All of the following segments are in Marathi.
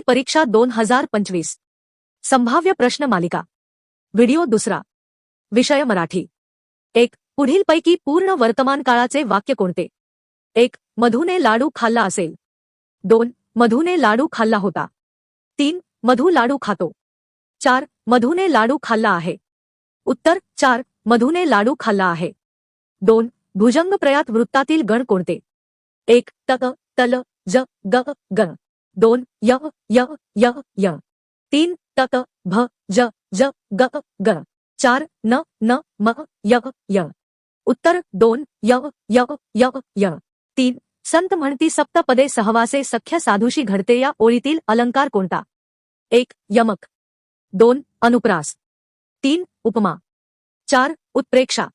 भरती परीक्षा दोन हजार पंचवीस. संभाव्य प्रश्न मालिका. व्हिडिओ दुसरा. विषय मराठी. एक पुढीलपैकी पूर्ण वर्तमान काळाचे वाक्य कोणते? एक मधूने लाडू खाल्ला असेल. दोन मधूने लाडू खाल्ला होता. तीन मधू लाडू खातो. चार मधूने लाडू खाल्ला आहे. उत्तर चार मधूने लाडू खाल्ला आहे. दोन भुजंग प्रयात वृत्तातील गण कोणते? एक तक तल ज ग गण दोन य य य य. तीन तत भ ज ज ग ग. चार न न म य य. उत्तर दोन य य य य. तीन संत म्हणती सप्तपदे सहवासे सख्य साधूशी घडते या ओळीतील अलंकार कोणता? एक यमक. दोन अनुप्रास. तीन उपमा. चार उत्प्रेक्षा.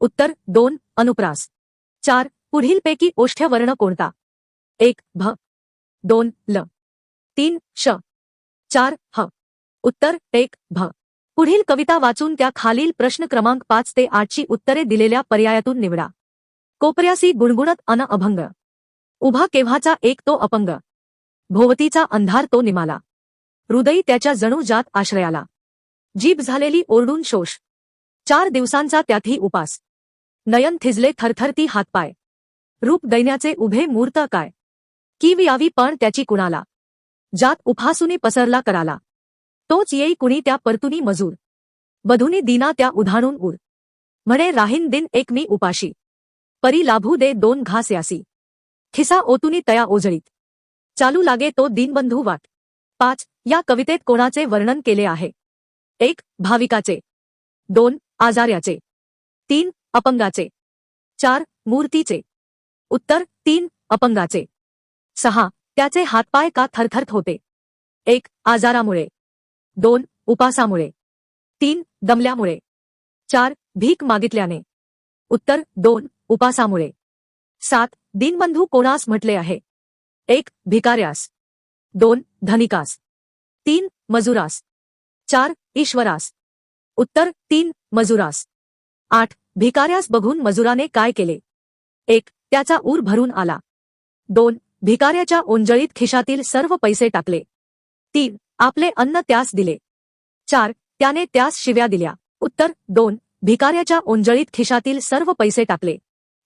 उत्तर दोन अनुप्रास. चार पुढीलपैकी ओष्ठ्य वर्ण कोणता? एक भ. दोन ल. तीन श. चार ह. उत्तर एक भ. पुढील कविता वाचून त्या खालील प्रश्न क्रमांक पाच ते आठची उत्तरे दिलेल्या पर्यायातून निवडा. कोपऱ्यासी गुणगुणत अन अभंग. उभा केव्हाचा एक तो अपंग. भोवतीचा अंधार तो निमाला. हृदयी त्याच्या जणू जात आश्रयाला. जीभ झालेली ओरडून शोष. चार दिवसांचा त्यातही उपास. नयन थिजले थरथरती हातपाय. रूप दैन्याचे उभे मूर्त काय? कीव यावी पण त्याची कुणाला? जात उफासुनी पसरला कराला. तोच येई कुणी त्या परतुनी मजूर. बधुनी दिना त्या उधाणून उर. म्हणे राहीन दिन एक मी उपाशी. परी लाभू दे दोन घास यासी. खिसा ओतुनी तया ओजळीत चालू लागे तो दीनबंधू वाट. पाच या कवितेत कोणाचे वर्णन केले आहे? एक भाविकाचे. दोन आजार्याचे. तीन अपंगाचे. चार मूर्तीचे. उत्तर तीन अपंगाचे. सहा. त्याचे हातपाय का थरथरत होते? एक. आजारामुळे. दोन. उपासामुळे. तीन. दमल्यामुळे. चार. भीक मागितल्याने. उत्तर. दोन. उपासामुळे. सात. दीनबंधू कोणास म्हटले आहे? एक. भिकाऱ्यास. दोन. धनिकास. तीन. मजुरास. चार. ईश्वरास. उत्तर. तीन. मजुरास. आठ. भिकाऱ्यास बघून मजुराने काय केले? एक. त्याचा ऊर भरून आला. दोन. भिकाऱ्याच्या ओंजळीत खिशातील सर्व पैसे टाकले. तीन आपले अन्न त्यास दिले. चार त्याने त्यास शिव्या दिल्या. उत्तर दोन भिकाऱ्याच्या ओंजळीत खिशातील सर्व पैसे टाकले.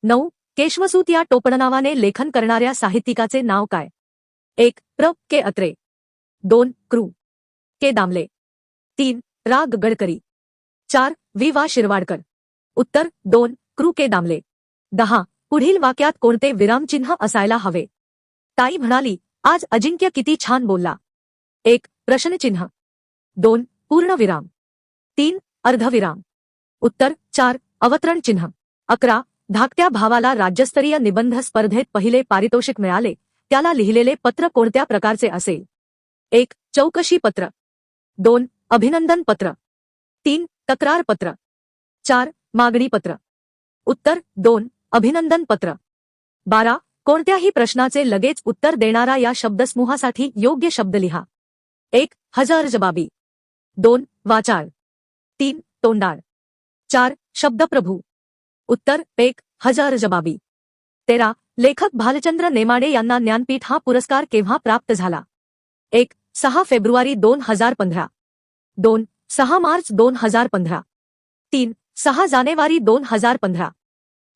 नऊ केशवसूत या टोपणनावाने लेखन करणाऱ्या साहित्यिकाचे नाव काय? एक प्र के अत्रे. दोन क्रू. के दामले. तीन राग गडकरी. चार वि वा शिरवाडकर. उत्तर दोन क्रू के दामले. दहा पुढील वाक्यात कोणते विरामचिन्ह असायला हवे? ताई म्हणाली आज अजिंक्य किती छान बोलला. एक प्रश्नचिन्ह. दोन पूर्णविराम. तीन अर्धविराम. उत्तर चार अवतरण चिन्ह अकरा धाकट्या भावाला राज्यस्तरीय निबंध स्पर्धेत पहिले पारितोषिक मिळाले त्याला लिहिलेले पत्र कोणत्या प्रकारचे असेल? एक चौकशी पत्र. दोन अभिनंदन पत्र. तीन तक्रार पत्र. चार मागणी पत्र. उत्तर दोन अभिनंदन पत्र. बारा कोणत्याही प्रश्नाचे लगेच उत्तर देणारा या शब्दसमूहासाठी योग्य शब्द लिहा. एक हजार जबाबी. दोन वाचाळ. तीन तोंडाळ. चार शब्दप्रभू. उत्तर एक हजार जबाबी. तेरा लेखक भालचंद्र नेमाडे यांना ज्ञानपीठ हा पुरस्कार केव्हा प्राप्त झाला? एक सहा फेब्रुवारी दोन हजार पंधरा. दोन सहा मार्च दोन हजार पंधरा. तीन सहा जानेवारी दोन हजार पंधरा.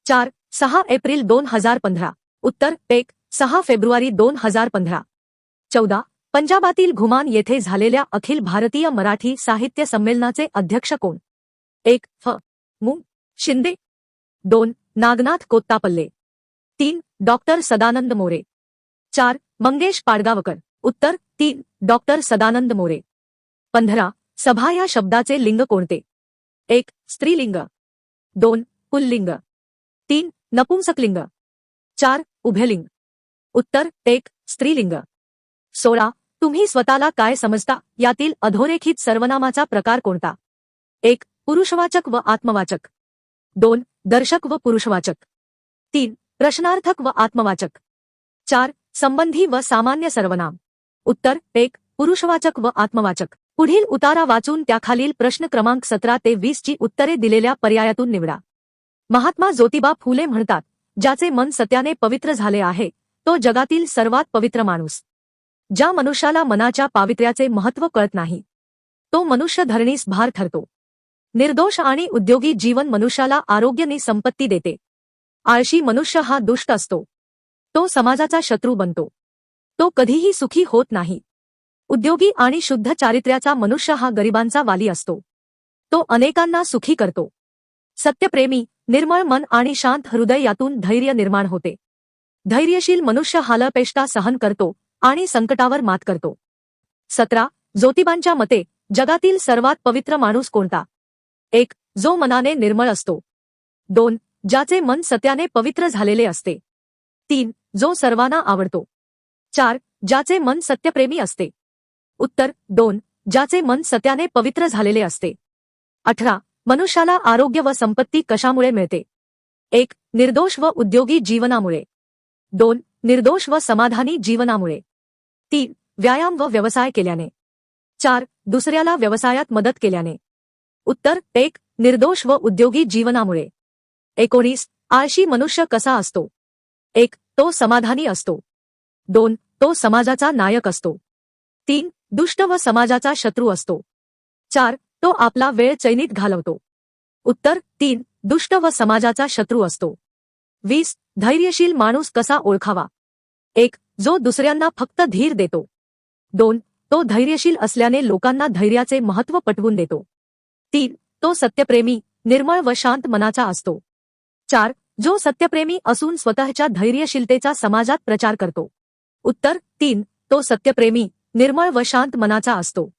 चार सहा एप्रिल दोन हजार पंधरा. उत्तर एक सहा फेब्रुवारी दोन हजार पंधरा. चौदा पंजाबातील घुमान येथे झालेल्या अखिल भारतीय मराठी साहित्य संमेलनाचे अध्यक्ष कोण? एक फ मु शिंदे. दोन नागनाथ कोत्तापल्ले. तीन डॉक्टर सदानंद मोरे. चार मंगेश पाडगावकर. उत्तर तीन डॉक्टर सदानंद मोरे. पंधरा सभा या शब्दाचे लिंग कोणते? एक स्त्रीलिंग. दोन पुल्लिंग. तीन नपुंसकलिंग. चार उभयलिंग उत्तर एक स्त्रीलिंग. सोळा तुम्ही स्वतःला काय समजता? यातील अधोरेखित सर्वनामाचा प्रकार कोणता? एक पुरुषवाचक व आत्मवाचक. दोन दर्शक व पुरुषवाचक. तीन प्रश्नार्थक व आत्मवाचक. चार संबंधी व सामान्य सर्वनाम. उत्तर एक पुरुषवाचक व आत्मवाचक. पुढील उतारा वाचून त्याखालील प्रश्न क्रमांक सतरा ते वीस ची उत्तरे दिलेल्या पर्यायातून निवडा. महात्मा ज्योतिबा फुले म्हणतात ज्याचे मन सत्याने पवित्र झाले आहे तो जगातील सर्वात पवित्र माणूस. ज्या मनुष्याला मनाच्या पावित्र्याचे महत्त्व कळत नाही तो मनुष्य धरणीस भार ठरतो निर्दोष आणि उद्योगी जीवन मनुष्याला आरोग्याने संपत्ती देते. आळशी मनुष्य हा दुष्ट असतो. तो समाजाचा शत्रू बनतो. तो कधीही सुखी होत नाही. उद्योगी आणि शुद्ध चारित्र्याचा मनुष्य हा गरिबांचा वाली असतो. तो अनेकांना सुखी करतो. सत्यप्रेमी निर्मळ मन आणि शांत हृदय यातून धैर्य निर्माण होते. धैर्यशील मनुष्य हालपेष्टा सहन करतो आणि संकटावर मात करतो. सतरा ज्योतिबांच्या मते जगातील सर्वात पवित्र माणूस कोणता? एक जो मनाने निर्मळ असतो. दोन ज्याचे मन सत्याने पवित्र झालेले असते. तीन जो सर्वांना आवडतो. चार ज्याचे मन सत्यप्रेमी असते. उत्तर दोन ज्याचे मन सत्याने पवित्र झालेले असते. अठरा मनुष्याला आरोग्य व संपत्ती कशामुळे मिळते? एक निर्दोष व उद्योगी जीवनामुळे. दोन निर्दोष व समाधानी जीवनामुळे. तीन व्यायाम व व्यवसाय केल्याने. चार दुसऱ्याला व्यवसायात मदत केल्याने. उत्तर एक निर्दोष व उद्योगी जीवनामुळे. एकोणीस आळशी मनुष्य कसा असतो? एक तो समाधानी असतो. दोन तो समाजाचा नायक असतो. तीन दुष्ट व समाजाचा शत्रू असतो. चार तो आपला वेळ चैनीत घालवतो. उत्तर तीन दुष्ट व समाजाचा शत्रू असतो. वीस धैर्यशील माणूस कसा ओळखावा? एक जो दुसऱ्यांना फक्त धीर देतो. दोन तो धैर्यशील असल्याने लोकांना धैर्याचे महत्त्व पटवून देतो. तीन तो सत्यप्रेमी निर्मळ व शांत मनाचा असतो. चार जो सत्यप्रेमी असून स्वतःच्या धैर्यशीलतेचा समाजात प्रचार करतो. उत्तर तीन तो सत्यप्रेमी निर्मळ व शांत मनाचा असतो.